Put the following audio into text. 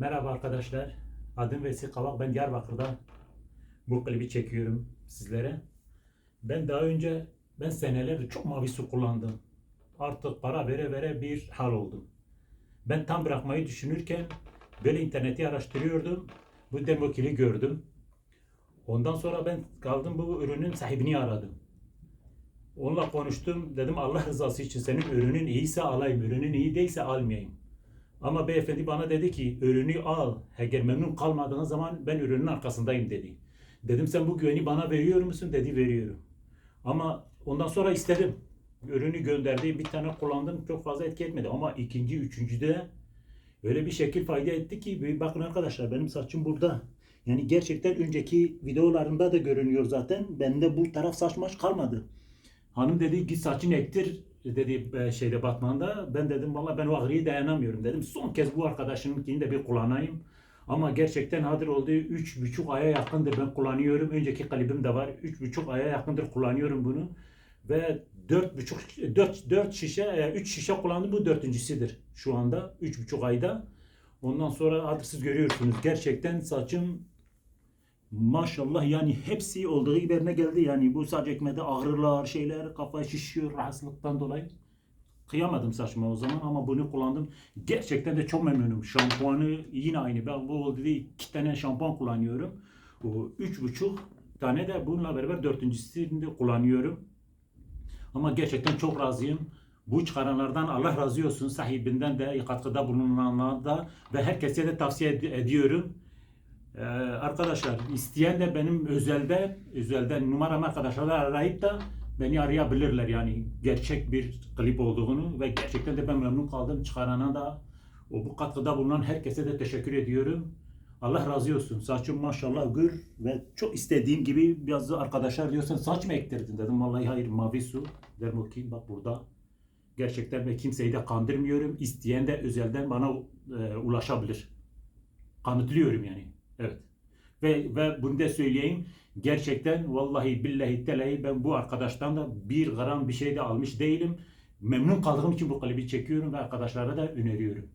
Merhaba arkadaşlar. Adım Vesi Kavak. Ben Diyarbakır'da bu klibi çekiyorum sizlere. Ben daha önce ben senelerdir çok mavi su kullandım. Artık para vere vere bir hal oldum. Ben tam bırakmayı düşünürken böyle interneti araştırıyordum. Bu demokili gördüm. Ondan sonra ben kaldım bu ürünün sahibini aradım. Onunla konuştum. Dedim Allah rızası için senin ürünün iyiyse alayım. Ürünün iyi değilse almayayım. Ama beyefendi bana dedi ki ürünü al. Eğer memnun kalmadığın zaman ben ürünün arkasındayım dedi. Dedim sen bu güveni bana veriyor musun? Dedi veriyorum. Ama ondan sonra istedim. Ürünü gönderdi. Bir tane kullandım. Çok fazla etki etmedi. Ama ikinci, üçüncüde öyle bir şekil fayda etti ki bakın arkadaşlar benim saçım burada. Yani gerçekten önceki videolarımda da görünüyor zaten. Bende bu taraf saç maç kalmadı. Hanım dedi git saçını ektir dedi e, şeyde Batman'da. Ben dedim valla ben o ağrıya dayanamıyorum dedim. Son kez bu arkadaşımınkini de bir kullanayım. Ama gerçekten hadir oldu. Üç buçuk aya yakındır ben kullanıyorum. Önceki klibim de var. Üç buçuk aya yakındır kullanıyorum bunu. Ve dört buçuk, dört, dört şişe, e, üç şişe kullandım. Bu dörtüncüsüdür şu anda. Üç buçuk ayda. Ondan sonra hadir siz görüyorsunuz. Gerçekten saçım Maşallah yani hepsi olduğu gibi yerine geldi. Yani bu saç ekmede ağrılar, şeyler, kafa şişiyor rahatsızlıktan dolayı. Kıyamadım saçma o zaman ama bunu kullandım. Gerçekten de çok memnunum. Şampuanı yine aynı. Ben bu oldu değil, iki tane şampuan kullanıyorum. O üç buçuk tane de bununla beraber dördüncüsünü de kullanıyorum. Ama gerçekten çok razıyım. Bu çıkaranlardan Allah razı olsun. Sahibinden de, katkıda bulunanlardan da ve herkese de tavsiye ed- ediyorum. Ee, arkadaşlar isteyen de benim özelde özelden numaram arkadaşlar arayıp da beni arayabilirler yani gerçek bir klip olduğunu ve gerçekten de ben memnun kaldım çıkarana da o bu katkıda bulunan herkese de teşekkür ediyorum. Allah razı olsun. Saçım maşallah gür ve çok istediğim gibi bazı arkadaşlar diyorsun saç mı ektirdin dedim. Vallahi hayır mavi su. Dermokin bak burada. Gerçekten ve kimseyi de kandırmıyorum. İsteyen de özelden bana e, ulaşabilir. Kanıtlıyorum yani. Evet. Ve, ve bunu da söyleyeyim. Gerçekten vallahi billahi telahi ben bu arkadaştan da bir gram bir şey de almış değilim. Memnun kaldığım için bu klibi çekiyorum ve arkadaşlara da öneriyorum.